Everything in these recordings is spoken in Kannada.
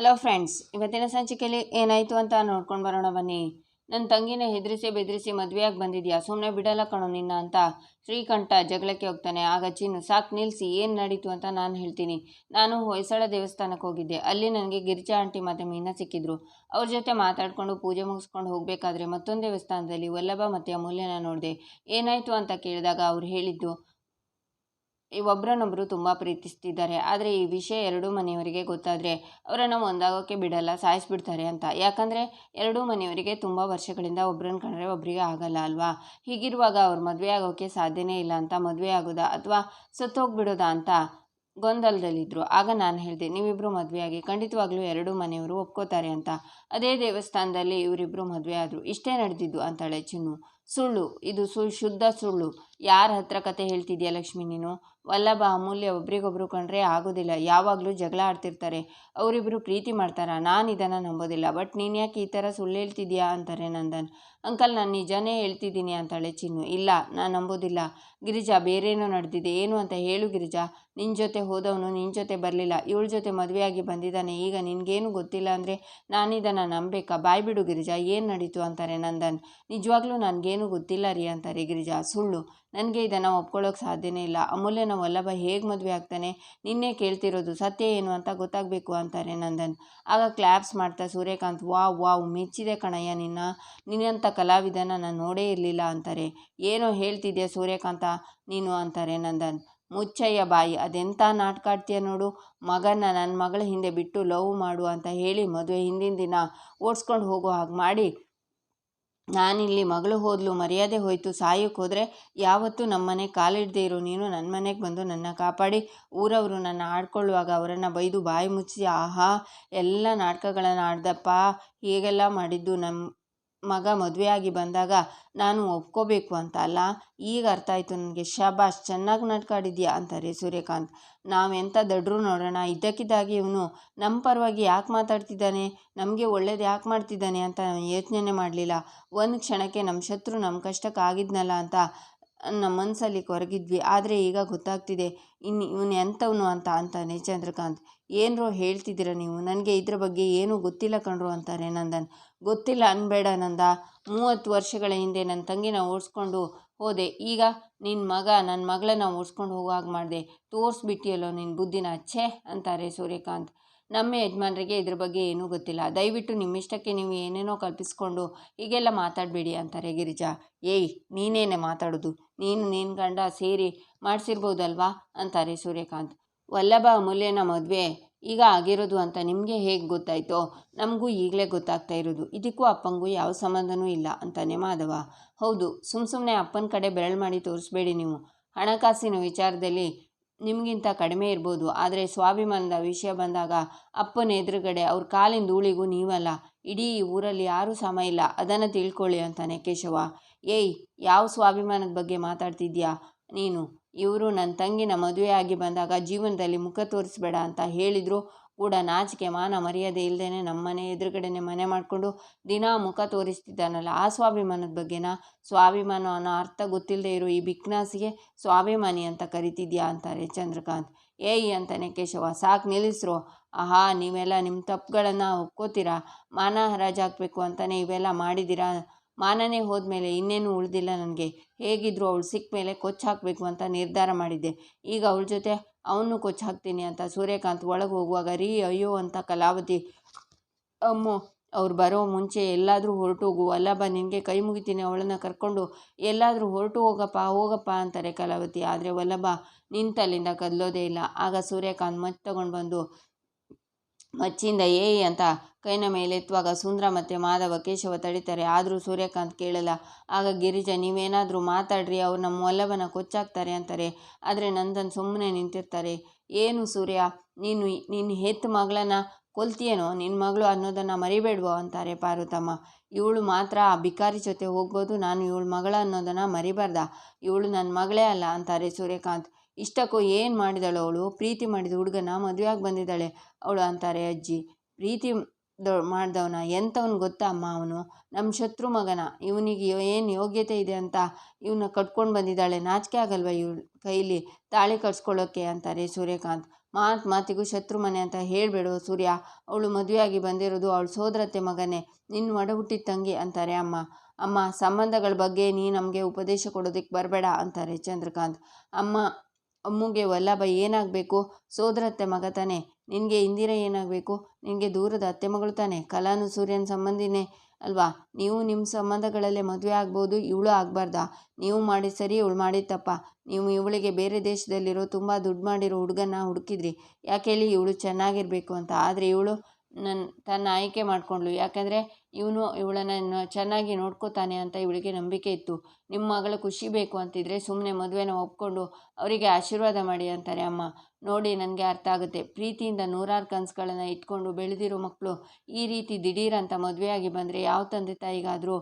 ಹಲೋ ಫ್ರೆಂಡ್ಸ್ ಇವತ್ತಿನ ಸಂಚಿಕೆಯಲ್ಲಿ ಏನಾಯಿತು ಅಂತ ನೋಡ್ಕೊಂಡು ಬರೋಣ ಬನ್ನಿ. ನನ್ನ ತಂಗಿನ ಹೆದರಿಸಿ ಬೆದರಿಸಿ ಮದುವೆಯಾಗಿ ಬಂದಿದೆಯಾ? ಸುಮ್ಮನೆ ಬಿಡಲ್ಲ ಕಣೋ ನಿನ್ನ ಅಂತ. ಶ್ರೀಕಂಠ ಜಗಳಕ್ಕೆ ಹೋಗ್ತಾನೆ. ಆಗ ಚಿನ್ನು ಸಾಕು ನಿಲ್ಲಿಸಿ ಏನು ನಡೀತು ಅಂತ ನಾನು ಹೇಳ್ತೀನಿ. ನಾನು ಹೊಯ್ಸಳ ದೇವಸ್ಥಾನಕ್ಕೆ ಹೋಗಿದ್ದೆ. ಅಲ್ಲಿ ನನಗೆ ಗಿರಿಜಾ ಆಂಟಿ ಮತ್ತು ಮೀನಾ ಸಿಕ್ಕಿದ್ರು. ಅವ್ರ ಜೊತೆ ಮಾತಾಡ್ಕೊಂಡು ಪೂಜೆ ಮುಗಿಸ್ಕೊಂಡು ಹೋಗಬೇಕಾದ್ರೆ ಮತ್ತೊಂದು ದೇವಸ್ಥಾನದಲ್ಲಿ ವಲ್ಲಭ ಮತ್ತು ಅಮೂಲ್ಯನ ನೋಡಿದೆ. ಏನಾಯಿತು ಅಂತ ಕೇಳಿದಾಗ ಅವ್ರು ಹೇಳಿದ್ದು ಒಬ್ರನ್ನೊಬ್ಬರು ತುಂಬ ಪ್ರೀತಿಸ್ತಿದ್ದಾರೆ. ಆದರೆ ಈ ವಿಷಯ ಎರಡೂ ಮನೆಯವರಿಗೆ ಗೊತ್ತಾದರೆ ಅವರನ್ನು ಒಂದಾಗೋಕ್ಕೆ ಬಿಡಲ್ಲ, ಸಾಯಿಸ್ಬಿಡ್ತಾರೆ ಅಂತ. ಯಾಕಂದರೆ ಎರಡೂ ಮನೆಯವರಿಗೆ ತುಂಬ ವರ್ಷಗಳಿಂದ ಒಬ್ಬರನ್ನ ಕಂಡ್ರೆ ಒಬ್ಬರಿಗೆ ಆಗಲ್ಲ ಅಲ್ವಾ? ಹೀಗಿರುವಾಗ ಅವ್ರು ಮದುವೆ ಆಗೋಕ್ಕೆ ಸಾಧ್ಯನೇ ಇಲ್ಲ ಅಂತ, ಮದುವೆ ಆಗೋದಾ ಅಥವಾ ಸತ್ತೋಗ್ಬಿಡೋದಾ ಅಂತ ಗೊಂದಲದಲ್ಲಿದ್ದರು ಆಗ ನಾನು ಹೇಳಿದೆ ನೀವಿಬ್ಬರು ಮದುವೆಯಾಗಿ, ಖಂಡಿತವಾಗ್ಲೂ ಎರಡೂ ಮನೆಯವರು ಒಪ್ಕೋತಾರೆ ಅಂತ. ಅದೇ ದೇವಸ್ಥಾನದಲ್ಲಿ ಇವರಿಬ್ಬರು ಮದುವೆ ಆದರು, ಇಷ್ಟೇ ನಡೆದಿದ್ದು ಅಂತಾಳೆ ಚಿನ್ನು. ಸುಳ್ಳು. ಇದು ಸು, ಶುದ್ಧ ಸುಳ್ಳು. ಯಾರ ಹತ್ರ ಕತೆ ಹೇಳ್ತಿದ್ಯಾ ಲಕ್ಷ್ಮಿ ನೀನು? ವಲ್ಲಭ, ಅಮೂಲ್ಯ ಒಬ್ರಿಗೊಬ್ರು ಕಂಡ್ರೆ ಆಗೋದಿಲ್ಲ. ಯಾವಾಗಲೂ ಜಗಳ ಆಡ್ತಿರ್ತಾರೆ. ಅವರಿಬ್ಬರು ಪ್ರೀತಿ ಮಾಡ್ತಾರ? ನಾನು ಇದನ್ನು ನಂಬೋದಿಲ್ಲ. ಬಟ್ ನೀನು ಯಾಕೆ ಈ ಥರ ಸುಳ್ಳು ಹೇಳ್ತಿದ್ಯಾ ಅಂತಾರೆ ನಂದನ್. ಅಂಕಲ್, ನಾನು ನಿಜನೇ ಹೇಳ್ತಿದ್ದೀನಿ ಅಂತಾಳೆ ಚಿನ್ನು. ಇಲ್ಲ, ನಾನು ನಂಬೋದಿಲ್ಲ. ಗಿರಿಜಾ, ಬೇರೇನೋ ನಡೆದಿದೆ. ಏನು ಅಂತ ಹೇಳು ಗಿರಿಜಾ. ನಿನ್ನ ಜೊತೆ ಹೋದವನು ನಿನ್ನ ಜೊತೆ ಬರಲಿಲ್ಲ. ಇವಳ ಜೊತೆ ಮದುವೆಯಾಗಿ ಬಂದಿದ್ದಾನೆ. ಈಗ ನಿನಗೇನು ಗೊತ್ತಿಲ್ಲ ಅಂದರೆ ನಾನಿದನ್ನು ನಂಬೇಕಾ? ಬಾಯ್ಬಿಡು ಗಿರಿಜಾ, ಏನು ನಡೀತು ಅಂತಾರೆ ನಂದನ್. ನಿಜವಾಗ್ಲೂ ನನಗೇನು ಗೊತ್ತಿಲ್ಲ ರೀ ಅಂತಾರೆ ಗಿರಿಜಾ. ಸುಳ್ಳು. ನನಗೆ ಇದನ್ನು ಒಪ್ಕೊಳ್ಳೋಕೆ ಸಾಧ್ಯನೇ ಇಲ್ಲ. ಅಮೂಲ್ಯನ ವಲ್ಲಭ ಹೇಗೆ ಮದುವೆ ಆಗ್ತಾನೆ? ನಿನ್ನೆ ಕೇಳ್ತಿರೋದು ಸತ್ಯ ಏನು ಅಂತ ಗೊತ್ತಾಗಬೇಕು ಅಂತಾರೆ ನಂದನ್. ಆಗ ಕ್ಲ್ಯಾಪ್ಸ್ ಮಾಡ್ತಾ ಸೂರ್ಯಕಾಂತ್, ವಾವ್ ವಾವ್, ಮೆಚ್ಚಿದೆ ಕಣಯ್ಯ ನಿನ್ನ. ನಿನ್ನಂಥ ಕಲಾವಿದನ ನಾನು ನೋಡೇ ಇರಲಿಲ್ಲ ಅಂತಾರೆ. ಏನೋ ಹೇಳ್ತಿದ್ಯಾ ಸೂರ್ಯಕಾಂತ ನೀನು ಅಂತಾರೆ ನಂದನ್. ಮುಚ್ಚಯ್ಯ ಬಾಯಿ, ಅದೆಂಥ ನಾಟಕಾಡ್ತೀಯ ನೋಡು. ಮಗನ ನನ್ನ ಮಗಳ ಹಿಂದೆ ಬಿಟ್ಟು ಲವ್ ಮಾಡು ಅಂತ ಹೇಳಿ ಮದುವೆ ಹಿಂದಿನ ದಿನ ಓಡಿಸ್ಕೊಂಡು ಹೋಗೋ ಹಾಗೆ ಮಾಡಿ ನಾನಿಲ್ಲಿ ಮಗಳು ಹೋದ್ಲು, ಮರ್ಯಾದೆ ಹೋಯ್ತು ಸಾಯಕ್ಕೆ ಹೋದರೆ ಯಾವತ್ತೂ ನಮ್ಮನೆ ಕಾಲಿಡದೆ ಇರೋ, ನೀನು ನನ್ನ ಮನೆಗೆ ಬಂದು ನನ್ನ ಕಾಪಾಡಿ. ಊರವರು ನನ್ನ ಆಡ್ಕೊಳ್ಳುವಾಗ ಅವರನ್ನು ಬೈದು ಬಾಯಿ ಮುಚ್ಚಿ, ಆಹಾ, ಎಲ್ಲ ನಾಟಕಗಳನ್ನು ಆಡ್ದಪ್ಪ, ಹೀಗೆಲ್ಲ ಮಾಡಿದ್ದು ನಮ್ಮ ಮಗ ಮದುವೆಯಾಗಿ ಬಂದಾಗ ನಾನು ಒಪ್ಕೋಬೇಕು ಅಂತ ಅಲ್ಲ? ಈಗ ಅರ್ಥ ಆಯಿತು ನನಗೆ. ಶಬಾಷ್ ಚೆನ್ನಾಗಿ ನಡ್ಕಾಡಿದ್ಯಾ? ಅಂತಾರೆ ಸೂರ್ಯಕಾಂತ್. ನಾವೆಂಥ ದಡ್ರು ನೋಡೋಣ? ಇದ್ದಕ್ಕಿದ್ದಾಗಿ ಇವನು ನಮ್ಮ ಪರವಾಗಿ ಯಾಕೆ ಮಾತಾಡ್ತಿದ್ದಾನೆ? ನಮಗೆ ಒಳ್ಳೇದು ಯಾಕೆ ಮಾಡ್ತಿದ್ದಾನೆ ಅಂತ ನಾನು ಯೋಚನೆ ಮಾಡಲಿಲ್ಲ. ಒಂದು ಕ್ಷಣಕ್ಕೆ ನಮ್ಮ ಶತ್ರು ನಮ್ಮ ಕಷ್ಟಕ್ಕೆ ಆಗಿದ್ನಲ್ಲ ಅಂತ ನಮ್ಮ ಮನಸ್ಸಲ್ಲಿ ಕೊರಗಿದ್ವಿ. ಆದರೆ ಈಗ ಗೊತ್ತಾಗ್ತಿದೆ ಇನ್ನು ಇವನು ಎಂಥವನು ಅಂತ ಅಂತಾನೆ ಚಂದ್ರಕಾಂತ್. ಏನರೋ ಹೇಳ್ತಿದ್ದೀರ ನೀವು? ನನಗೆ ಇದ್ರ ಬಗ್ಗೆ ಏನೂ ಗೊತ್ತಿಲ್ಲ ಕಣ್ರು, ಅಂತಾರೆ ನಂದನ್. ಗೊತ್ತಿಲ್ಲ ಅನ್ಬೇಡ ನಂದ. ಮೂವತ್ತು ವರ್ಷಗಳ ಹಿಂದೆ ನನ್ನ ತಂಗಿನ ಓಡಿಸ್ಕೊಂಡು ಹೋದೆ. ಈಗ ನಿನ್ನ ಮಗ ನನ್ನ ಮಗಳನ್ನ ಓಡಿಸ್ಕೊಂಡು ಹೋಗುವಾಗ ಹಾಗೆ ಮಾಡಿದೆ. ತೋರಿಸ್ಬಿಟ್ಟಿಯಲ್ಲೋ ನಿನ್ನ ಬುದ್ಧಿನ? ಛೇ! ಅಂತಾರೆ ಸೂರ್ಯಕಾಂತ್. ನಮ್ಮ ಯಜಮಾನರಿಗೆ ಇದ್ರ ಬಗ್ಗೆ ಏನೂ ಗೊತ್ತಿಲ್ಲ. ದಯವಿಟ್ಟು ನಿಮ್ಮಿಷ್ಟಕ್ಕೆ ನೀವು ಏನೇನೋ ಕಲ್ಪಿಸ್ಕೊಂಡು ಹೀಗೆಲ್ಲ ಮಾತಾಡಬೇಡಿ ಅಂತಾರೆ ಗಿರಿಜಾ. ಏಯ್, ನೀನೇನೆ ಮಾತಾಡೋದು? ನೀನು ನಿನ್ನ ಗಂಡ ಸೇರಿ ಮಾಡಿಸಿರ್ಬೋದಲ್ವಾ? ಅಂತಾರೆ ಸೂರ್ಯಕಾಂತ್. ವಲ್ಲಭ ಅಮೂಲ್ಯನ ಮದುವೆ ಈಗ ಆಗಿರೋದು ಅಂತ ನಿಮಗೆ ಹೇಗೆ ಗೊತ್ತಾಯ್ತೋ? ನಮಗೂ ಈಗಲೇ ಗೊತ್ತಾಗ್ತಾ ಇರೋದು. ಇದಕ್ಕೂ ಅಪ್ಪಂಗೂ ಯಾವ ಸಂಬಂಧನೂ ಇಲ್ಲ ಅಂತಾನೆ ಮಾಧವ. ಹೌದು ಸುಮ್ಮ ಸುಮ್ಮನೆ ಅಪ್ಪನ ಕಡೆ ಬೆರಳು ಮಾಡಿ ತೋರಿಸ್ಬೇಡಿ ನೀವು. ಹಣಕಾಸಿನ ವಿಚಾರದಲ್ಲಿ ನಿಮಗಿಂತ ಕಡಿಮೆ ಇರ್ಬೋದು. ಆದರೆ ಸ್ವಾಭಿಮಾನದ ವಿಷಯ ಬಂದಾಗ ಅಪ್ಪನ ಎದುರುಗಡೆ ಅವ್ರ ಕಾಲಿನ ಧೂಳಿಗೂ ನೀವಲ್ಲ. ಇಡೀ ಊರಲ್ಲಿ ಯಾರೂ ಸಮ ಇಲ್ಲ. ಅದನ್ನು ತಿಳ್ಕೊಳ್ಳಿ ಅಂತಾನೆ ಕೇಶವ. ಏಯ್, ಯಾವ ಸ್ವಾಭಿಮಾನದ ಬಗ್ಗೆ ಮಾತಾಡ್ತಿದ್ಯಾ? ನೀನು. ಇವರು ನನ್ನ ತಂಗಿನ ಮದುವೆಯಾಗಿ ಬಂದಾಗ ಜೀವನದಲ್ಲಿ ಮುಖ ತೋರಿಸ್ಬೇಡ ಅಂತ ಹೇಳಿದರು ಕೂಡ ನಾಚಿಕೆ, ಮಾನ ಮರ್ಯಾದೆ ಇಲ್ಲದೇ ನಮ್ಮನೆ ಎದುರುಗಡೆನೆ ಮನೆ ಮಾಡಿಕೊಂಡು ದಿನಾ ಮುಖ ತೋರಿಸ್ತಿದ್ದಾನಲ್ಲ. ಆ ಸ್ವಾಭಿಮಾನದ ಬಗ್ಗೆನಾ? ಸ್ವಾಭಿಮಾನ ಅನ್ನೋ ಅರ್ಥ ಗೊತ್ತಿಲ್ಲದೆ ಇರೋ ಈ ಬಿಕ್ನಾಸಿಗೆ ಸ್ವಾಭಿಮಾನಿ ಅಂತ ಕರಿತಿದ್ಯಾ ಅಂತಾರೆ ಚಂದ್ರಕಾಂತ್. ಏಯ್ ಅಂತಾನೆ ಕೇಶವ, ಸಾಕು ನಿಲ್ಲಿಸ್ರು. ಆಹಾ, ನೀವೆಲ್ಲ ನಿಮ್ಮ ತಪ್ಪುಗಳನ್ನು ಒಪ್ಕೋತೀರಾ? ಮಾನ ಹರಾಜಾಕಬೇಕು ಅಂತಲೇ ಇವೆಲ್ಲ ಮಾಡಿದ್ದೀರಾ? ಮಾನನೇ ಹೋದ್ಮೇಲೆ ಇನ್ನೇನು ಉಳಿದಿಲ್ಲ ನನಗೆ. ಹೇಗಿದ್ರು ಅವಳು ಸಿಕ್ಕ ಮೇಲೆ ಕೊಚ್ಚು ಹಾಕಬೇಕು ಅಂತ ನಿರ್ಧಾರ ಮಾಡಿದ್ದೆ. ಈಗ ಅವಳ ಜೊತೆ ಅವನು ಕೊಚ್ಚು ಹಾಕ್ತೀನಿ ಅಂತ ಸೂರ್ಯಕಾಂತ್ ಒಳಗೆ ಹೋಗುವಾಗ, ರೀ, ಅಯ್ಯೋ ಅಂತ ಕಲಾವತಿ, ಅಮ್ಮೋ, ಅವ್ರು ಬರೋ ಮುಂಚೆ ಎಲ್ಲಾದರೂ ಹೊರಟು ಹೋಗು. ಅಲ್ಲಬ್ಬ ನಿನಗೆ ಕೈ ಮುಗಿತೀನಿ, ಅವಳನ್ನು ಕರ್ಕೊಂಡು ಎಲ್ಲಾದರೂ ಹೊರಟು ಹೋಗಪ್ಪ ಹೋಗಪ್ಪ ಅಂತಾರೆ ಕಲಾವತಿ. ಆದರೆ ವಲ್ಲಭ ನಿಂತಲ್ಲಿಂದ ಕದಲೋದೇ ಇಲ್ಲ. ಆಗ ಸೂರ್ಯಕಾಂತ್ ಮಚ್ಚು ತಗೊಂಡು ಬಂದು, ಮಚ್ಚಿಂದ ಏಯ್ ಅಂತ ಕೈನ ಮೇಲೆ ಎತ್ತುವಾಗ ಸುಂದ್ರ ಮತ್ತು ಮಾಧವ ಕೇಶವ ತಡಿತಾರೆ. ಆದರೂ ಸೂರ್ಯಕಾಂತ್ ಕೇಳಲ್ಲ. ಆಗ ಗಿರಿಜ, ನೀವೇನಾದರೂ ಮಾತಾಡ್ರಿ, ಅವ್ರು ನಮ್ಮ ಒಲ್ಲವನ ಕೊಚ್ಚಾಕ್ತಾರೆ ಅಂತಾರೆ. ಆದರೆ ನಂದನ್ ಸುಮ್ಮನೆ ನಿಂತಿರ್ತಾರೆ. ಏನು ಸೂರ್ಯ? ನೀನು ನಿನ್ನ ಹೆತ್ತ ಮಗಳನ್ನ ಕೊಲ್ತೀಯೇನೋ? ನಿನ್ನ ಮಗಳು ಅನ್ನೋದನ್ನು ಮರಿಬೇಡ್ವೋ? ಅಂತಾರೆ ಪಾರ್ವತಮ್ಮ. ಇವಳು ಮಾತ್ರ ಆ ಬಿಕಾರಿ ಜೊತೆ ಹೋಗ್ಬೋದು, ನಾನು ಇವಳು ಮಗಳ ಅನ್ನೋದನ್ನು ಮರಿಬಾರ್ದ? ಇವಳು ನನ್ನ ಮಗಳೇ ಅಲ್ಲ, ಅಂತಾರೆ ಸೂರ್ಯಕಾಂತ್. ಇಷ್ಟಕ್ಕೂ ಏನು ಮಾಡಿದಳು ಅವಳು? ಪ್ರೀತಿ ಮಾಡಿದ ಹುಡುಗನ ಮದುವೆಯಾಗಿ ಬಂದಿದ್ದಾಳೆ, ಅವಳು, ಅಂತಾರೆ ಅಜ್ಜಿ. ಪ್ರೀತಿ ದೊ ಮಾಡ್ದವನ? ಎಂಥವ್ನು ಗೊತ್ತಾ ಅಮ್ಮ ಅವನು? ನಮ್ಮ ಶತ್ರು ಮಗನ. ಇವನಿಗೆ ಏನು ಯೋಗ್ಯತೆ ಇದೆ ಅಂತ ಇವನ್ನ ಕಟ್ಕೊಂಡು ಬಂದಿದ್ದಾಳೆ. ನಾಚಿಕೆ ಆಗಲ್ವ ಇವಳು ಕೈಲಿ? ತಾಳಿ ಕಟ್ಸ್ಕೊಳ್ಳೋಕ್ಕೆ ಅಂತಾರೆ ಸೂರ್ಯಕಾಂತ್. ಮಾತು ಮಾತಿಗೂ ಶತ್ರು ಮನೆ ಅಂತ ಹೇಳಬೇಡು ಸೂರ್ಯ? ಅವಳು ಮದುವೆಯಾಗಿ ಬಂದಿರೋದು ಅವಳ ಸೋದರತ್ತೆ ಮಗನೇ. ನಿನ್ನ ಒಡ ಹುಟ್ಟಿದ ತಂಗಿ ಅಂತಾರೆ ಅಮ್ಮ. ಅಮ್ಮ, ಸಂಬಂಧಗಳ ಬಗ್ಗೆ ನೀ ನಮಗೆ ಉಪದೇಶ ಕೊಡೋದಕ್ಕೆ ಬರಬೇಡ ಅಂತಾರೆ ಚಂದ್ರಕಾಂತ್. ಅಮ್ಮ ಅಮ್ಮುಗೆ, ವಲ್ಲಭ, ಏನಾಗಬೇಕು? ಸೋದರತ್ತೆ ಮಗ ತಾನೆ. ನಿನಗೆ ಇಂದಿರ ಏನಾಗಬೇಕು? ನಿನಗೆ ದೂರದ ಅತ್ತೆ ಮಗಳು ತಾನೆ. ಕಲಾನು ಸೂರ್ಯನ ಸಂಬಂಧಿನೇ, ಅಲ್ವಾ? ನೀವು ನಿಮ್ಮ ಸಂಬಂಧಗಳಲ್ಲೇ ಮದುವೆ ಆಗ್ಬೋದು, ಇವಳು ಆಗಬಾರ್ದಾ. ನೀವು ಮಾಡಿದ ಸರಿ, ಇವಳು ಮಾಡಿದ ತಪ್ಪ. ನೀವು ಇವಳಿಗೆ ಬೇರೆ ದೇಶದಲ್ಲಿರೋ ತುಂಬ ದುಡ್ಡು ಮಾಡಿರೋ ಹುಡುಗನ ಹುಡುಕಿದ್ರಿ. ಯಾಕೆ ಹೇಳಿ? ಇವಳು ಚೆನ್ನಾಗಿರಬೇಕು ಅಂತ. ಆದರೆ ಇವಳು ನನ್ನ ತನ್ನ ಆಯ್ಕೆ ಮಾಡಿಕೊಂಡ್ಳು. ಯಾಕಂದರೆ ಇವನು ಇವಳನ್ನು ಚೆನ್ನಾಗಿ ನೋಡ್ಕೋತಾನೆ ಅಂತ ಇವಳಿಗೆ ನಂಬಿಕೆ ಇತ್ತು. ನಿಮ್ಮ ಮಗಳ ಖುಷಿ ಬೇಕು ಅಂತಿದ್ರೆ ಸುಮ್ಮನೆ ಮದುವೆನ ಒಪ್ಕೊಂಡು ಅವರಿಗೆ ಆಶೀರ್ವಾದ ಮಾಡಿ ಅಂತಾರೆ ಅಮ್ಮ. ನೋಡಿ ನನಗೆ ಅರ್ಥ ಆಗುತ್ತೆ. ಪ್ರೀತಿಯಿಂದ ನೂರಾರು ಕನಸುಗಳನ್ನು ಇಟ್ಕೊಂಡು ಬೆಳೆದಿರೋ ಮಕ್ಕಳು ಈ ರೀತಿ ದಿಢೀರಂತ ಮದುವೆಯಾಗಿ ಬಂದರೆ ಯಾವ ತಂದೆ ತಾಯಿಗಾದರೂ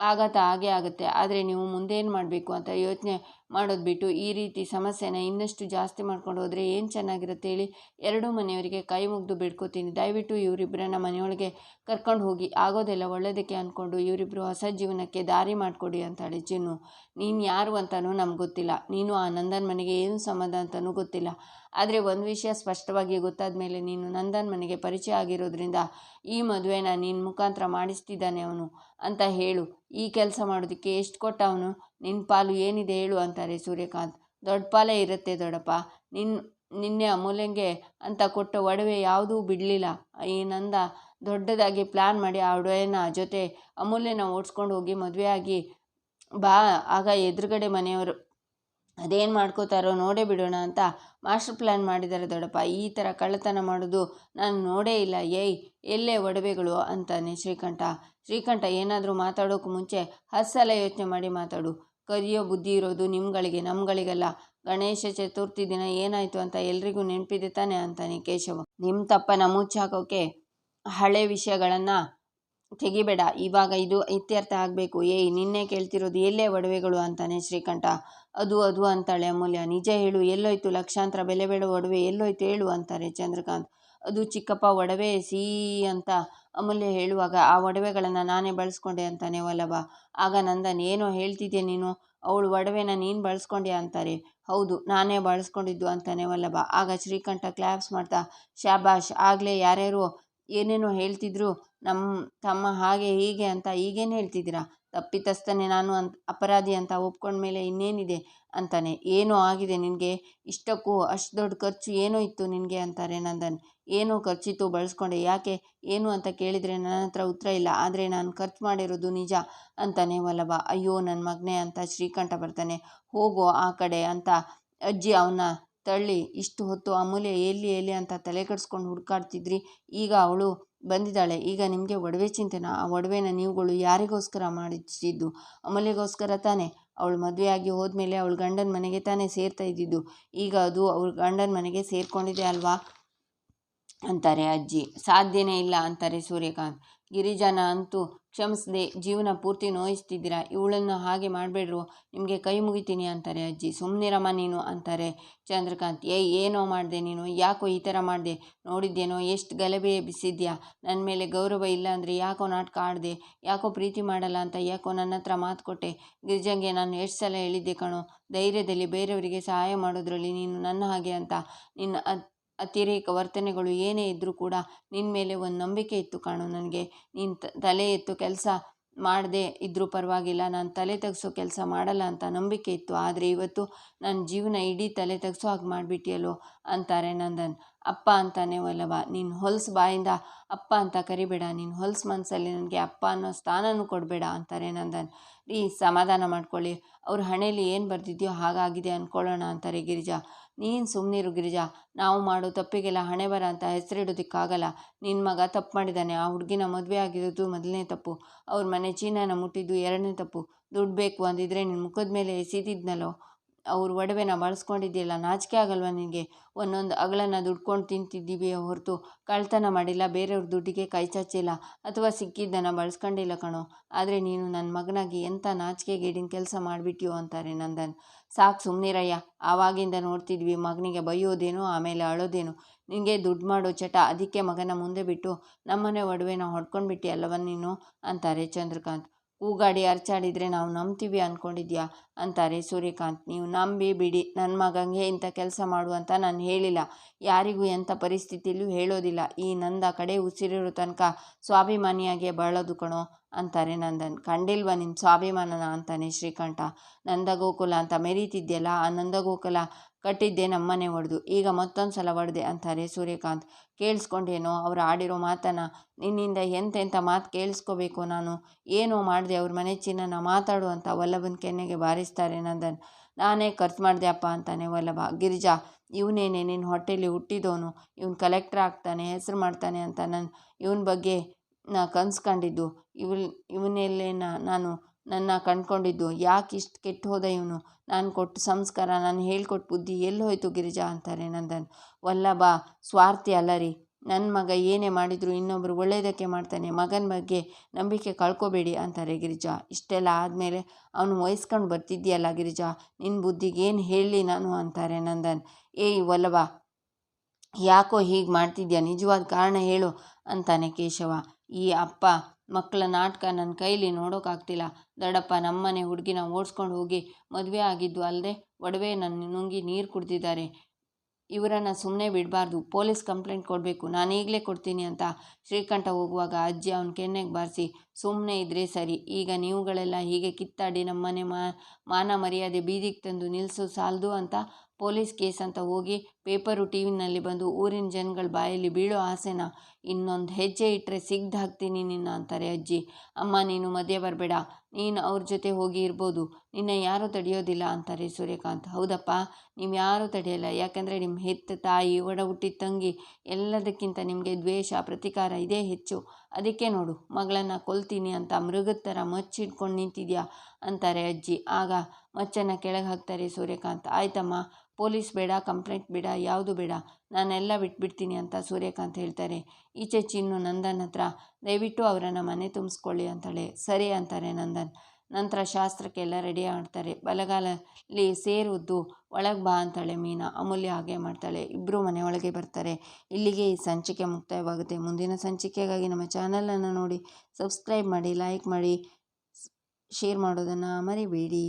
ಆಘಾತ ಆಗೇ ಆಗುತ್ತೆ. ಆದರೆ ನೀವು ಮುಂದೇನು ಮಾಡಬೇಕು ಅಂತ ಯೋಚನೆ ಮಾಡೋದು ಬಿಟ್ಟು ಈ ರೀತಿ ಸಮಸ್ಯೆನ ಇನ್ನಷ್ಟು ಜಾಸ್ತಿ ಮಾಡ್ಕೊಂಡು ಹೋದರೆ ಏನು ಚೆನ್ನಾಗಿರುತ್ತೆ ಹೇಳಿ ಎರಡೂ ಮನೆಯವರಿಗೆ ಕೈ ಮುಗಿದು ಬಿಡ್ಕೋತೀನಿ. ದಯವಿಟ್ಟು ಇವರಿಬ್ಬರನ್ನ ಮನೆಯೊಳಗೆ ಕರ್ಕೊಂಡು ಹೋಗಿ. ಆಗೋದೆಲ್ಲ ಒಳ್ಳೆಯದಕ್ಕೆ ಅಂದ್ಕೊಂಡು ಇವರಿಬ್ಬರು ಹೊಸ ಜೀವನಕ್ಕೆ ದಾರಿ ಮಾಡಿಕೊಡಿ ಅಂತಾಳೆ ಚಿನ್ನು. ನೀನು ಯಾರು ಅಂತಲೂ ನಮ್ಗೆ ಗೊತ್ತಿಲ್ಲ. ನೀನು ಆ ನಂದನ್ ಮನೆಗೆ ಏನು ಸಂಬಂಧ ಅಂತಲೂ ಗೊತ್ತಿಲ್ಲ. ಆದರೆ ಒಂದು ವಿಷಯ ಸ್ಪಷ್ಟವಾಗಿ ಗೊತ್ತಾದ ಮೇಲೆ ನೀನು ನಂದನ್ ಮನೆಗೆ ಪರಿಚಯ ಆಗಿರೋದ್ರಿಂದ ಈ ಮದುವೆನ ನಿನ್ನ ಮುಖಾಂತರ ಮಾಡಿಸ್ತಿದ್ದಾನೆ ಅವನು ಅಂತ ಹೇಳು. ಈ ಕೆಲಸ ಮಾಡೋದಕ್ಕೆ ಎಷ್ಟು ಕೊಟ್ಟ ಅವನು? ನಿನ್ನ ಪಾಲು ಏನಿದೆ ಹೇಳು ಅಂತಾರೆ ಸೂರ್ಯಕಾಂತ್. ದೊಡ್ಡ ಪಾಲೇ ಇರುತ್ತೆ ದೊಡ್ಡಪ್ಪ. ನಿನ್ನ ನಿನ್ನೆ ಅಮೂಲ್ಯಂಗೆ ಅಂತ ಕೊಟ್ಟ ಒಡವೆ ಯಾವುದೂ ಬಿಡಲಿಲ್ಲ. ಈ ನಂದ ದೊಡ್ಡದಾಗಿ ಪ್ಲ್ಯಾನ್ ಮಾಡಿ ಆ ಒಡವೆನ ಜೊತೆ ಅಮೂಲ್ಯನ ಓಡಿಸ್ಕೊಂಡು ಹೋಗಿ ಮದುವೆ ಆಗಿ ಬಾ. ಆಗ ಎದುರುಗಡೆ ಮನೆಯವರು, ಅದೇನು ಮಾಡ್ಕೋತಾರೋ ನೋಡೇ ಬಿಡೋಣ ಅಂತ ಮಾಸ್ಟರ್ ಪ್ಲ್ಯಾನ್ ಮಾಡಿದ್ದಾರೆ ದೊಡ್ಡಪ್ಪ. ಈ ಥರ ಕಳ್ಳತನ ಮಾಡೋದು ನಾನು ನೋಡೇ ಇಲ್ಲ. ಏಯ್, ಎಲ್ಲೇ ಒಡವೆಗಳು? ಅಂತಾನೆ ಶ್ರೀಕಂಠ. ಶ್ರೀಕಂಠ, ಏನಾದರೂ ಮಾತಾಡೋಕ್ಕೂ ಮುಂಚೆ ಹತ್ತು ಸಲ ಯೋಚನೆ ಮಾಡಿ ಮಾತಾಡು. ಕದಿಯೋ ಬುದ್ಧಿ ಇರೋದು ನಿಮ್ಗಳಿಗೆ, ನಮ್ಗಳಿಗಲ್ಲ. ಗಣೇಶ ಚತುರ್ಥಿ ದಿನ ಏನಾಯಿತು ಅಂತ ಎಲ್ರಿಗೂ ನೆನಪಿದೆ ತಾನೆ ಅಂತಾನೆ ಕೇಶವ. ನಿಮ್ಮ ತಪ್ಪನ ಮುಚ್ಚಾಕೋಕೆ ಹಳೆ ವಿಷಯಗಳನ್ನು ತೆಗಿಬೇಡ. ಇವಾಗ ಇದು ಇತ್ಯರ್ಥ ಆಗಬೇಕು. ಏಯ್, ನಿನ್ನೆ ಕೇಳ್ತಿರೋದು ಎಲ್ಲೇ ಒಡವೆಗಳು ಅಂತಾನೆ ಶ್ರೀಕಂಠ. ಅದು ಅದು ಅಂತಾಳೆ ಅಮೂಲ್ಯ. ನಿಜ ಹೇಳು, ಎಲ್ಲೋಯ್ತು ಲಕ್ಷಾಂತರ ಬೆಲೆ ಬೇಡ ಒಡವೆ ಎಲ್ಲೋಯ್ತು ಹೇಳು ಅಂತಾರೆ ಚಂದ್ರಕಾಂತ್. ಅದು ಚಿಕ್ಕಪ್ಪ ಒಡವೆ ಸೀ ಅಂತ ಅಮೂಲ್ಯ ಹೇಳುವಾಗ, ಆ ಒಡವೆಗಳನ್ನು ನಾನೇ ಬಳಸ್ಕೊಂಡೆ ಅಂತಾನೆ ವಲ್ಲಭ. ಆಗ ನಂದನ್, ಏನೋ ಹೇಳ್ತಿದ್ದೆ ನೀನು? ಅವಳು ಒಡವೆನ ನೀನು ಬಳಸ್ಕೊಂಡೆ ಅಂತಾರೆ. ಹೌದು, ನಾನೇ ಬಳಸ್ಕೊಂಡಿದ್ದು ಅಂತಾನೆ ವಲ್ಲಭ. ಆಗ ಶ್ರೀಕಂಠ ಕ್ಲಾಪ್ಸ್ ಮಾಡ್ತಾ, ಶಾಬಾಷ್, ಆಗಲೇ ಯಾರ್ಯಾರು ಏನೇನೋ ಹೇಳ್ತಿದ್ರು ನಮ್ಮ ತಮ್ಮ ಹಾಗೆ ಹೀಗೆ ಅಂತ ಈಗೇನು ಹೇಳ್ತಿದ್ದೀರಾ? ತಪ್ಪಿತಸ್ಥನೇ ನಾನು ಅಂತ, ಅಪರಾಧಿ ಅಂತ ಒಪ್ಕೊಂಡ ಮೇಲೆ ಇನ್ನೇನಿದೆ ಅಂತಾನೆ. ಏನೋ ಆಗಿದೆ ನಿನಗೆ? ಇಷ್ಟಕ್ಕೂ ಅಷ್ಟು ದೊಡ್ಡ ಖರ್ಚು ಏನೋ ಇತ್ತು ನಿನಗೆ ಅಂತಾರೆ ನಂದನ್. ಏನೋ ಖರ್ಚಿತ್ತು ಬಳಸ್ಕೊಂಡೆ. ಯಾಕೆ? ಏನು ಅಂತ ಕೇಳಿದರೆ ನನ್ನ ಹತ್ರ ಉತ್ತರ ಇಲ್ಲ. ಆದರೆ ನಾನು ಖರ್ಚು ಮಾಡಿರೋದು ನಿಜ ಅಂತಾನೆ ವಲ್ಲಭ. ಅಯ್ಯೋ ನನ್ನ ಮಗನೇ ಅಂತ ಶ್ರೀಕಂಠ ಬರ್ತಾನೆ. ಹೋಗೋ ಆ ಕಡೆ ಅಂತ ಅಜ್ಜಿ ಅವನ್ನ ತಳ್ಳಿ, ಇಷ್ಟು ಹೊತ್ತು ಅಮೂಲ್ಯ ಎಲ್ಲಿ ಎಲ್ಲಿ ಅಂತ ತಲೆ ಕೆಡಿಸ್ಕೊಂಡು ಹುಡುಕಾಡ್ತಿದ್ರಿ. ಈಗ ಅವಳು ಬಂದಿದ್ದಾಳೆ. ಈಗ ನಿಮಗೆ ಒಡವೆ ಚಿಂತೆನ? ಆ ಒಡವೆನ ನೀವುಗಳು ಯಾರಿಗೋಸ್ಕರ ಮಾಡಿಸಿದ್ದು? ಅಮೂಲ್ಯಗೋಸ್ಕರ ತಾನೇ? ಅವಳು ಮದುವೆಯಾಗಿ ಹೋದ್ಮೇಲೆ ಅವಳು ಗಂಡನ ಮನೆಗೆ ತಾನೇ ಸೇರ್ತಾ ಇದ್ದಿದ್ದು. ಈಗ ಅದು ಅವ್ರ ಗಂಡನ ಮನೆಗೆ ಸೇರಿಕೊಂಡಿದೆ ಅಲ್ವಾ? ಅಂತಾರೆ ಅಜ್ಜಿ. ಸಾಧ್ಯನೇ ಇಲ್ಲ, ಅಂತಾರೆ ಸೂರ್ಯಕಾಂತ್. ಗಿರಿಜಾನ ಅಂತೂ ಕ್ಷಮಿಸದೆ, ಜೀವನ ಪೂರ್ತಿ ನೋಯಿಸ್ತಿದ್ದೀರಾ? ಇವಳನ್ನು ಹಾಗೆ ಮಾಡಬೇಡ್ರು. ನಿಮಗೆ ಕೈ ಮುಗಿತೀನಿ ಅಂತಾರೆ ಅಜ್ಜಿ. ಸುಮ್ಮನಿರಮ್ಮ ನೀನು ಅಂತಾರೆ ಚಂದ್ರಕಾಂತ್. ಏಯ್, ಏನೋ ಮಾಡಿದೆ ನೀನು? ಯಾಕೋ ಈ ಥರ ಮಾಡಿದೆ? ನೋಡಿದ್ದೇನೋ, ಎಷ್ಟು ಗಲಭೆ ಬಿಸಿದ್ಯಾ ನನ್ನ ಮೇಲೆ ಗೌರವ ಇಲ್ಲ ಅಂದರೆ ಯಾಕೋ ನಾಟಕ ಆಡಿದೆ? ಯಾಕೋ ಪ್ರೀತಿ ಮಾಡಲ್ಲ ಅಂತ ಯಾಕೋ ನನ್ನ ಹತ್ರ ಮಾತು ಕೊಟ್ಟೆ? ಗಿರಿಜಂಗೆ ನಾನು ಎಷ್ಟು ಸಲ ಹೇಳಿದ್ದೆ ಕಣೋ, ಧೈರ್ಯದಲ್ಲಿ ಬೇರೆಯವರಿಗೆ ಸಹಾಯ ಮಾಡೋದ್ರಲ್ಲಿ ನೀನು ನನ್ನ ಹಾಗೆ ಅಂತ. ನಿನ್ನ ಅತಿರೇಕ ವರ್ತನೆಗಳು ಏನೇ ಇದ್ದರೂ ಕೂಡ ನಿನ್ನ ಮೇಲೆ ಒಂದು ನಂಬಿಕೆ ಇತ್ತು ಕಾಣು ನನಗೆ. ನೀನು ತಲೆ ಎತ್ತು ಕೆಲಸ ಮಾಡದೆ ಇದ್ದರೂ ಪರವಾಗಿಲ್ಲ. ನಾನು ತಲೆ ತೆಗೆಸೋ ಕೆಲಸ ಮಾಡಲ್ಲ ಅಂತ ನಂಬಿಕೆ ಇತ್ತು. ಆದರೆ ಇವತ್ತು ನನ್ನ ಜೀವನ ಇಡೀ ತಲೆ ತೆಗೆಸೋ ಹಾಗೆ ಮಾಡಿಬಿಟ್ಟಿಯಲ್ಲೋ ಅಂತಾರೆ ನಂದನ್. ಅಪ್ಪ ಅಂತಾನೆ ವಲ್ಲಭ, ನೀನು ಹೊಲ್ಸು ಬಾಯಿಂದ ಅಪ್ಪ ಅಂತ ಕರಿಬೇಡ. ನೀನು ಹೊಲ್ಸ್ ಮನಸ್ಸಲ್ಲಿ ನನಗೆ ಅಪ್ಪ ಅನ್ನೋ ಸ್ಥಾನನೂ ಕೊಡಬೇಡ ಅಂತಾರೆ ನಂದನ್. ರೀ, ಸಮಾಧಾನ ಮಾಡ್ಕೊಳ್ಳಿ. ಅವ್ರ ಹಣೆಯಲ್ಲಿ ಏನು ಬರ್ತಿದ್ಯೋ ಹಾಗಾಗಿದೆ ಅಂದ್ಕೊಳ್ಳೋಣ ಅಂತಾರೆ ಗಿರಿಜಾ. ನೀನು ಸುಮ್ಮನಿರು ಗಿರಿಜಾ, ನಾವು ಮಾಡೋ ತಪ್ಪಿಗೆಲ್ಲ ಹಣೆ ಬರ ಅಂತ ಹೆಸರಿಡೋದಕ್ಕಾಗಲ್ಲ. ನಿನ್ನ ಮಗ ತಪ್ಪು ಮಾಡಿದ್ದಾನೆ ಆ ಹುಡುಗಿನ ಮದುವೆ ಆಗಿರೋದು ಮೊದಲನೇ ತಪ್ಪು. ಅವ್ರ ಮನೆ ಚೀನಾನ ಮುಟ್ಟಿದ್ದು ಎರಡನೇ ತಪ್ಪು. ದುಡ್ಡು ಬೇಕು ಅಂದಿದ್ರೆ ನಿನ್ನ ಮುಖದ ಮೇಲೆ ಎಸೀತಿದ್ನಲ್ಲೋ. ಅವ್ರ ಒಡವೆನ ಬಳಸ್ಕೊಂಡಿದ್ದಿಲ್ಲ ನಾಚಿಕೆ ಆಗಲ್ವ ನಿನಗೆ? ಒಂದೊಂದು ಅಗಳನ್ನು ದುಡ್ಕೊಂಡು ತಿಂತಿದ್ದೀವಿ ಹೊರತು. ಕಳ್ತನ ಮಾಡಿಲ್ಲ, ಬೇರೆಯವ್ರ ದುಡ್ಡಿಗೆ ಕೈ ಚಾಚಿಲ್ಲ ಅಥವಾ ಸಿಕ್ಕಿದ್ದನ್ನು ಬಳಸ್ಕೊಂಡಿಲ್ಲ ಕಣೋ. ಆದರೆ ನೀನು ನನ್ನ ಮಗನಾಗಿ ಎಂಥ ನಾಚಿಕೆಗೇಡಿನ ಕೆಲಸ ಮಾಡಿಬಿಟ್ಟಿಯೋ ಅಂತಾರೆ ನಂದನ್. ಸಾಕು ಸುಮ್ಮನಿರಯ್ಯ ಆವಾಗಿಂದ ನೋಡ್ತಿದ್ವಿ ಮಗನಿಗೆ ಬೈಯೋದೇನು, ಆಮೇಲೆ ಅಳೋದೇನು. ನಿನಗೆ ದುಡ್ಡು ಮಾಡೋ ಚಟ ಅದಕ್ಕೆ ಮಗನ ಮುಂದೆ ಬಿಟ್ಟು ನಮ್ಮನೆ ಒಡವೆನ ಹೊಡ್ಕೊಂಡ್ಬಿಟ್ಟಿ ಅಲ್ಲವ ನೀನು? ಅಂತಾರೆ ಚಂದ್ರಕಾಂತ್. ಕೂಗಾಡಿ ಅರ್ಚಾಡಿದರೆ ನಾವು ನಂಬ್ತೀವಿ ಅಂದ್ಕೊಂಡಿದ್ಯಾ ಅಂತಾರೆ ಸೂರ್ಯಕಾಂತ್. ನೀವು ನಂಬಿ ಬಿಡಿ ನನ್ನ ಮಗಂಗೆ ಇಂಥ ಕೆಲಸ ಮಾಡು ಅಂತ ನಾನು ಹೇಳಿಲ್ಲ. ಯಾರಿಗೂ ಎಂಥ ಪರಿಸ್ಥಿತಿಯಲ್ಲೂ ಹೇಳೋದಿಲ್ಲ. ಈ ನಂದ ಕಡೆ ಉಸಿರಿರೋ ತನಕ ಸ್ವಾಭಿಮಾನಿಯಾಗೆ ಬಾಳೋದು ಕಣೋ, ಅಂತಾರೆ ನಂದನ್. ಕಂಡಿಲ್ವ ನಿನ್ನ ಸ್ವಾಭಿಮಾನನ ಅಂತಾನೆ ಶ್ರೀಕಂಠ. ನಂದಗೋಕುಲ ಅಂತ ಮೆರೀತಿದ್ಯಲ್ಲ, ಆ ನಂದಗೋಕುಲ ಕಟ್ಟಿದ್ದೆ ನಮ್ಮನೆ ಒಡೆದು. ಈಗ ಮತ್ತೊಂದು ಸಲ ಒಡೆದೆ ಅಂತಾರೆ ಸೂರ್ಯಕಾಂತ್. ಕೇಳಿಸ್ಕೊಂಡೇನೋ? ಅವ್ರು ಆಡಿರೋ ಮಾತನ್ನು, ನಿನ್ನಿಂದ ಎಂತೆಂಥ ಮಾತು ಕೇಳಿಸ್ಕೋಬೇಕು ನಾನು? ಏನೋ ಮಾಡಿದೆ ಅವ್ರ ಮನೆ ಚಿನ್ನನ ಮಾತಾಡು ಅಂತ ವಲ್ಲಭನ ಕೆನ್ನೆಗೆ ಬಾರಿಸ್ತಾರೆ ನಂದನ್. ನಾನೇ ಖರ್ಚು ಮಾಡಿದೆ ಅಪ್ಪ ಅಂತಾನೆ ವಲ್ಲಭ. ಗಿರಿಜಾ, ಇವನೇನೆ ನಿನ್ನ ಹೊಟ್ಟೆಲಿ ಹುಟ್ಟಿದವನು ಇವನು ಕಲೆಕ್ಟ್ರ್ ಆಗ್ತಾನೆ, ಹೆಸರು ಮಾಡ್ತಾನೆ ಅಂತ ನನ್ನ ಇವನ ಬಗ್ಗೆ ನಾ ಕನ್ಸ್ಕೊಂಡಿದ್ದು. ಕಂಡಿದ್ದು ಇವಳು ಇವನೆಲ್ಲೇನ ನಾನು ನನ್ನ ಕಂಡ್ಕೊಂಡಿದ್ದು ಯಾಕೆ ಇಷ್ಟು ಕೆಟ್ಟು ಹೋದ ಇವನು? ನಾನು ಕೊಟ್ಟು ಸಂಸ್ಕಾರ, ನಾನು ಹೇಳ್ಕೊಟ್ಟು ಬುದ್ಧಿ ಎಲ್ಲಿ ಹೋಯ್ತು ಗಿರಿಜಾ ಅಂತಾರೆ ನಂದನ್. ವಲ್ಲಭ, ಸ್ವಾರ್ಥಿ ಅಲ್ಲ ರೀ. ನನ್ನ ಮಗ ಏನೇ ಮಾಡಿದರೂ ಇನ್ನೊಬ್ಬರು ಒಳ್ಳೆಯದಕ್ಕೆ ಮಾಡ್ತಾನೆ. ಮಗನ ಬಗ್ಗೆ ನಂಬಿಕೆ ಕಳ್ಕೊಬೇಡಿ ಅಂತಾರೆ ಗಿರಿಜಾ. ಇಷ್ಟೆಲ್ಲ ಆದಮೇಲೆ ಅವನು ವಹಿಸ್ಕೊಂಡು ಬರ್ತಿದ್ದೀಯಲ್ಲ ಗಿರಿಜಾ? ನಿನ್ನ ಬುದ್ಧಿಗೆ ಏನು ಹೇಳಲಿ ನಾನು ಅಂತಾರೆ ನಂದನ್. ಏಯ್ ವಲ್ಲಭ, ಯಾಕೋ ಹೀಗೆ ಮಾಡ್ತಿದ್ಯಾ? ನಿಜವಾದ ಕಾರಣ ಹೇಳು ಅಂತಾನೆ ಕೇಶವ. ಈ ಅಪ್ಪ ಮಕ್ಕಳ ನಾಟಕ ನನ್ನ ಕೈಲಿ ನೋಡೋಕ್ಕಾಗ್ತಿಲ್ಲ ದೊಡ್ಡಪ್ಪ ನಮ್ಮನೆ ಹುಡುಗಿನ ಓಡಿಸ್ಕೊಂಡು ಹೋಗಿ ಮದುವೆ ಆಗಿದ್ದು ಅಲ್ಲದೆ ಒಡವೆ ನನ್ನ ನುಂಗಿ ನೀರು ಕುಡ್ದಿದ್ದಾರೆ. ಇವರನ್ನು ಸುಮ್ಮನೆ ಬಿಡಬಾರ್ದು. ಪೊಲೀಸ್ ಕಂಪ್ಲೇಂಟ್ ಕೊಡಬೇಕು. ನಾನು ಈಗಲೇ ಕೊಡ್ತೀನಿ ಅಂತ ಶ್ರೀಕಂಠ ಹೋಗುವಾಗ ಅಜ್ಜಿ ಅವನ ಕೆನ್ನೆಗೆ ಬಾರಿಸಿ ಸುಮ್ಮನೆ ಇದ್ದರೆ ಸರಿ. ಈಗ ನೀವುಗಳೆಲ್ಲ ಹೀಗೆ ಕಿತ್ತಾಡಿ ನಮ್ಮನೆ ಮಾನ ಮರ್ಯಾದೆ ಬೀದಿಗೆ ತಂದು ನಿಲ್ಲಿಸೋ ಸಾಲದು ಅಂತ ಪೊಲೀಸ್ ಕೇಸ್ ಅಂತ ಹೋಗಿ ಪೇಪರು ಟಿ ವಿನಲ್ಲಿ ಬಂದು ಊರಿನ ಜನಗಳ ಬಾಯಲ್ಲಿ ಬೀಳೋ ಆಸೆನ ಇನ್ನೊಂದು ಹೆಜ್ಜೆ ಇಟ್ಟರೆ ಸಿಗ್ದು ಹಾಕ್ತೀನಿ ನಿನ್ನ ಅಂತಾರೆ ಅಜ್ಜಿ. ಅಮ್ಮ, ನೀನು ಮಧ್ಯೆ ಬರಬೇಡ. ನೀನು ಅವ್ರ ಜೊತೆ ಹೋಗಿ ಇರ್ಬೋದು. ನಿನ್ನ ಯಾರೂ ತಡೆಯೋದಿಲ್ಲ ಅಂತಾರೆ ಸೂರ್ಯಕಾಂತ್. ಹೌದಪ್ಪ, ನೀವು ಯಾರೂ ತಡೆಯಲ್ಲ. ಯಾಕಂದರೆ ನಿಮ್ಮ ಹೆತ್ತ ತಾಯಿ, ಒಡ ಹುಟ್ಟಿದ ತಂಗಿ ಎಲ್ಲದಕ್ಕಿಂತ ನಿಮಗೆ ದ್ವೇಷ, ಪ್ರತಿಕಾರ ಇದೇ ಹೆಚ್ಚು. ಅದಕ್ಕೆ ನೋಡು, ಮಗಳನ್ನು ಕೊಲ್ತೀನಿ ಅಂತ ಮೃಗದ ಥರ ಮಚ್ಚಿಟ್ಕೊಂಡು ನಿಂತಿದ್ಯಾ? ಅಂತಾರೆ ಅಜ್ಜಿ. ಆಗ ಮಚ್ಚನ್ನು ಕೆಳಗೆ ಹಾಕ್ತಾರೆ ಸೂರ್ಯಕಾಂತ್. ಆಯ್ತಮ್ಮ ಪೊಲೀಸ್ ಬೇಡ, ಕಂಪ್ಲೇಂಟ್ ಬೇಡ, ಯಾವುದು ಬೇಡ. ನಾನೆಲ್ಲ ಬಿಟ್ಬಿಡ್ತೀನಿ ಅಂತ ಸೂರ್ಯಕಾಂತ್ ಹೇಳ್ತಾರೆ. ಈಚೆ ಚಿನ್ನು ನಂದನ್ ಹತ್ರ, ದಯವಿಟ್ಟು ಅವರನ್ನು ಮನೆ ತುಂಬಿಸ್ಕೊಳ್ಳಿ ಅಂತಾಳೆ. ಸರಿ ಅಂತಾರೆ ನಂದನ್. ನಂತರ ಶಾಸ್ತ್ರಕ್ಕೆಲ್ಲ ರೆಡಿ ಮಾಡ್ತಾರೆ ಬಲಗಾಲಲ್ಲಿ ಸೇರುವುದು ಒಳಗೆ ಬಾ ಅಂತಾಳೆ ಮೀನಾ. ಅಮೂಲ್ಯ ಹಾಗೆ ಮಾಡ್ತಾಳೆ. ಇಬ್ಬರು ಮನೆ ಒಳಗೆ ಬರ್ತಾರೆ. ಇಲ್ಲಿಗೆ ಈ ಸಂಚಿಕೆ ಮುಕ್ತಾಯವಾಗುತ್ತೆ. ಮುಂದಿನ ಸಂಚಿಕೆಗಾಗಿ ನಮ್ಮ ಚಾನಲನ್ನು ನೋಡಿ ಸಬ್ಸ್ಕ್ರೈಬ್ ಮಾಡಿ ಲೈಕ್ ಮಾಡಿ ಶೇರ್ ಮಾಡೋದನ್ನು ಮರಿಬೇಡಿ.